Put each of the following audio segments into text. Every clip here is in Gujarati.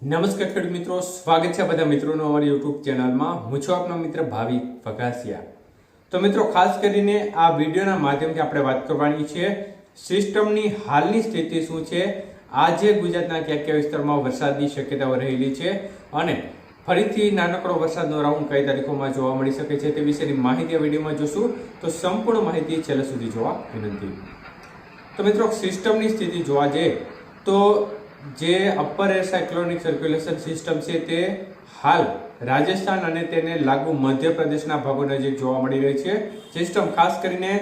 નમસ્કાર ખેડૂત મિત્રો, સ્વાગત છે બધા મિત્રોનો અમારી યુટ્યુબ ચેનલમાં. હું છું આપનો મિત્ર ભાવિક ફગાસિયા. તો મિત્રો, ખાસ કરીને આ વિડીયોના માધ્યમથી આપણે વાત કરવાની છે, સિસ્ટમની હાલની સ્થિતિ શું છે, આજે ગુજરાતના કયા કયા વિસ્તારમાં વરસાદની શક્યતાઓ રહેલી છે, અને ફરીથી નાનકડો વરસાદનો રાઉન્ડ કઈ તારીખોમાં જોવા મળી શકે છે તે વિશેની માહિતી આ વિડીયોમાં જોશું. તો સંપૂર્ણ માહિતી છેલ્લે સુધી જોવા વિનંતી. તો મિત્રો, સિસ્ટમની સ્થિતિ જોવા જઈએ, તો જે upper air cyclonic circulation system છે તે હાલ રાજસ્થાન અને તેને લાગુ મધ્યપ્રદેશના ભાગો નજીક જોવા મળી રહી છે. સિસ્ટમ ખાસ કરીને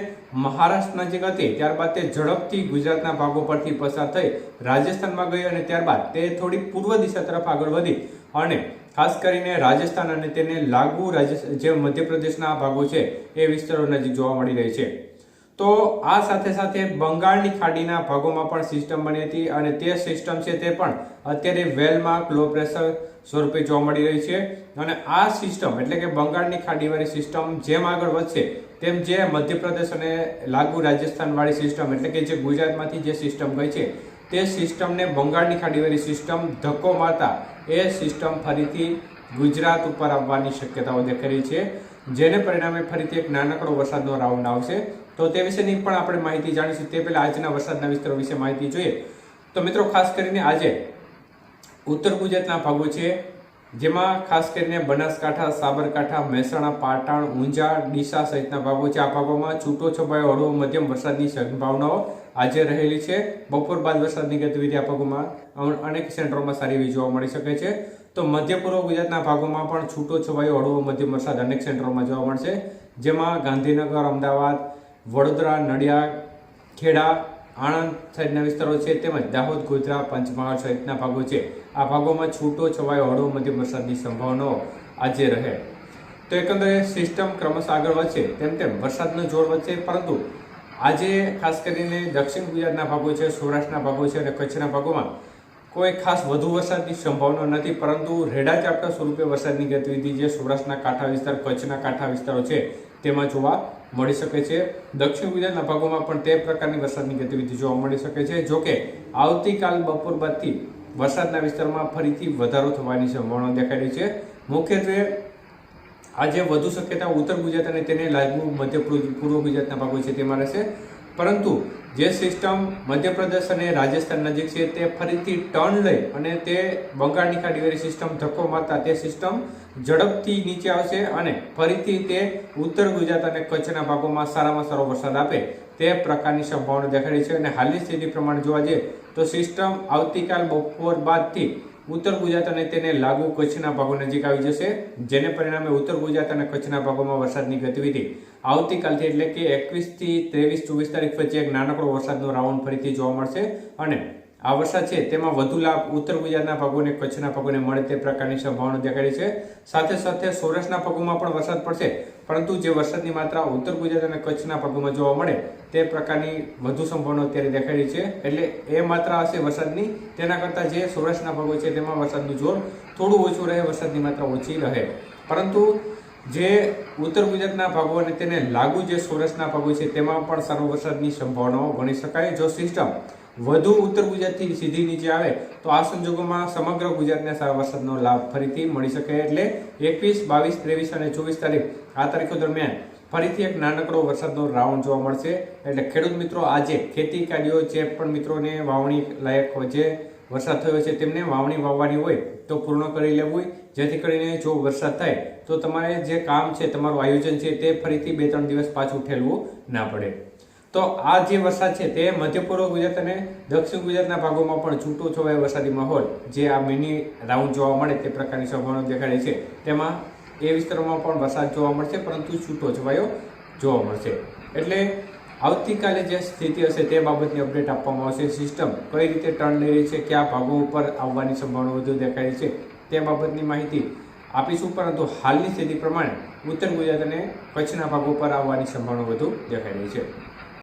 મહારાષ્ટ્ર નજીક હતી, ત્યારબાદ તે ઝડપથી ગુજરાતના ભાગો પરથી પસાર થઈ રાજસ્થાનમાં ગઈ અને ત્યારબાદ તે થોડી પૂર્વ દિશા તરફ આગળ વધી. અને ખાસ કરીને રાજસ્થાન અને તેને લાગુ જે મધ્યપ્રદેશના ભાગો છે, એ વિસ્તારો નજીક જોવા મળી રહી છે. તો આ સાથે સાથે બંગાળની ખાડીના ભાગોમાં પણ સિસ્ટમ બની હતી અને તે સિસ્ટમ છે તે પણ અત્યારે વેલમાં લો પ્રેશર સ્વરૂપે જોવા મળી રહી છે. અને આ સિસ્ટમ એટલે કે બંગાળની ખાડીવાળી સિસ્ટમ જેમ આગળ વધશે, તેમ જે મધ્યપ્રદેશ અને લાગુ રાજસ્થાનવાળી સિસ્ટમ એટલે કે જે ગુજરાતમાંથી જે સિસ્ટમ ગઈ છે, તે સિસ્ટમને બંગાળની ખાડીવાળી સિસ્ટમ ધક્કો મારતા એ સિસ્ટમ ફરીથી ગુજરાત ઉપર આવવાની શક્યતાઓ દેખાઈ રહી છે. જેને પરિણામે ફરીથી એક નાનકડો વરસાદનો રાઉન્ડ આવશે. તો તે વિશેની પણ આપણે માહિતી જાણીશું. તે પહેલાં આજના વરસાદના વિસ્તારો વિશે માહિતી જોઈએ. તો મિત્રો, ખાસ કરીને આજે ઉત્તર ગુજરાતના ભાગો છે, જેમાં ખાસ કરીને બનાસકાંઠા, સાબરકાંઠા, મહેસાણા, પાટણ, ઊંઝા, ડીસા સહિતના ભાગો છે. આ ભાગોમાં છૂટો છવાયો હળવો મધ્યમ વરસાદની સંભાવનાઓ આજે રહેલી છે. બપોર બાદ વરસાદની ગતિવિધિ આ ભાગોમાં અનેક સેન્ટરોમાં સારી એવી જોવા મળી શકે છે. તો મધ્ય પૂર્વ ગુજરાતના ભાગોમાં પણ છૂટો છવાયો હળવો મધ્યમ વરસાદ અનેક સેન્ટરોમાં જોવા મળશે. જેમાં ગાંધીનગર, અમદાવાદ વડોદરા, નડિયાદ, ખેડા, આણંદ સહિતના વિસ્તારો છે તેમજ દાહોદ, ગોધરા, પંચમહાલ સહિતના ભાગો છે. આ ભાગોમાં છૂટો છવાયો હળવો મધ્યમ વરસાદની સંભાવનાઓ આજે રહે. તો એકંદરે સિસ્ટમ ક્રમશઃ આગળ વધશે, તેમ તેમ વરસાદનો જોર વધશે, પરંતુ આજે ખાસ કરીને દક્ષિણ ગુજરાતના ભાગો છે, સૌરાષ્ટ્રના ભાગો છે અને કચ્છના ભાગોમાં કોઈ ખાસ વધુ વરસાદની સંભાવના નથી, પરંતુ રેડા ચાપટા સ્વરૂપે વરસાદની ગતિવિધિ જે સૌરાષ્ટ્રના કાંઠા વિસ્તાર, કચ્છના કાંઠા વિસ્તારો છે તેમાં જોવા મળી શકે છે. દક્ષિણ ગુજરાતના ભાગોમાં પણ તે પ્રકારની વરસાદની ગતિવિધિ જોવા મળી શકે છે. જોકે આવતીકાલ બપોર બાદથી વરસાદના વિસ્તારમાં ફરીથી વધારો થવાની સંભાવના દેખાઈ રહી છે. મુખ્યત્વે આજે વધુ શક્યતા ઉત્તર ગુજરાત અને તેને લાગુ મધ્ય પૂર્વ ગુજરાતના ભાગો છે. તેમાં રહેશે પરંતુ જે સિસ્ટમ મધ્યપ્રદેશ અને રાજસ્થાન નજીક છે, તે ફરીથી ટર્ન લઈ અને તે બંગાળની ખાડીવાળી સિસ્ટમ ધક્કો મારતા તે સિસ્ટમ ઝડપથી નીચે આવશે અને ફરીથી તે ઉત્તર ગુજરાત અને કચ્છના ભાગોમાં સારામાં સારો વરસાદ આપે તે પ્રકારની સંભાવના દેખાડી છે. અને હાલની સ્થિતિ પ્રમાણે જોવા જઈએ તો સિસ્ટમ આવતીકાલ બપોર બાદથી ઉત્તર ગુજરાત અને તેને લાગુ કચ્છના ભાગો નજીક આવી જશે, જેને પરિણામે ઉત્તર ગુજરાત અને કચ્છના ભાગોમાં વરસાદની ગતિવિધિ આવતીકાલથી એટલે કે એકવીસથી ત્રેવીસ ચોવીસ તારીખ વચ્ચે એક નાનકડો વરસાદનો રાઉન્ડ ફરીથી જોવા મળશે. અને આ વરસાદ છે તેમાં વધુ લાભ ઉત્તર ગુજરાતના ભાગોને કચ્છના ભાગોને મળે તે પ્રકારની સંભાવના દેખાડી છે. સાથે સાથે સૌરાષ્ટ્રના ભાગોમાં પણ વરસાદ પડશે. પરંતુ જે વરસાદની માત્રા ઉત્તર ગુજરાત અને કચ્છના ભાગોમાં જોવા મળે, તે પ્રકારની વધુ સંભાવના અત્યારે દેખાડી છે. એટલે એ માત્રા હશે વરસાદની. તેના કરતાં જે સૌરાષ્ટ્રના ભાગો છે, તેમાં વરસાદનું જોર થોડું ઓછું રહે, વરસાદની માત્રા ઓછી રહે. પરંતુ જે ઉત્તર ગુજરાતના ભાગો અને તેને લાગુ જે સૌરાષ્ટ્રના ભાગો છે, તેમાં પણ સારો વરસાદની સંભાવનાઓ ગણી શકાય. જો સિસ્ટમ વધુ ઉત્તર ગુજરાતથી સીધી નીચે આવે, તો આ સંજોગોમાં સમગ્ર ગુજરાતને વરસાદનો લાભ ફરીથી મળી શકે એટલે એકવીસ, બાવીસ, ત્રેવીસ અને ચોવીસ તારીખ, આ તારીખો દરમિયાન ફરીથી એક નાનકડો વરસાદનો રાઉન્ડ જોવા મળશે. એટલે ખેડૂત મિત્રો, આજે ખેતી કાર્યો જે પણ મિત્રોને વાવણી લાયક જે વરસાદ થયો છે તેમને વાવણી વાવવાની હોય, તો પૂર્ણ કરી લેવું જેથી કરીને જો વરસાદ થાય, તો તમારે જે કામ છે, તમારું આયોજન છે તે ફરીથી બે, ત્રણ દિવસ પાછું ઠેલવું ના પડે. તો આ જે વરસાદ છે તે મધ્ય પૂર્વ ગુજરાત અને દક્ષિણ ગુજરાતના ભાગોમાં પણ છૂટો છવાયો વરસાદી માહોલ જે આ મિની રાઉન્ડ જોવા મળે તે પ્રકારની સંભાવના દેખાડે છે. તેમાં એ વિસ્તારોમાં પણ વરસાદ જોવા મળશે, પરંતુ છૂટો છવાયો જોવા મળશે. એટલે આવતીકાલે જે સ્થિતિ હશે તે બાબતની અપડેટ આપવામાં આવશે. સિસ્ટમ કઈ રીતે ટર્ન લઈ રહી છે, કયા ભાગો ઉપર આવવાની સંભાવના વધુ દેખાય છે તે બાબતની માહિતી આપીશું, પરંતુ હાલની સ્થિતિ પ્રમાણે ઉત્તર ગુજરાત અને કચ્છના ભાગો પર આવવાની સંભાવના વધુ દેખાઈ રહી છે.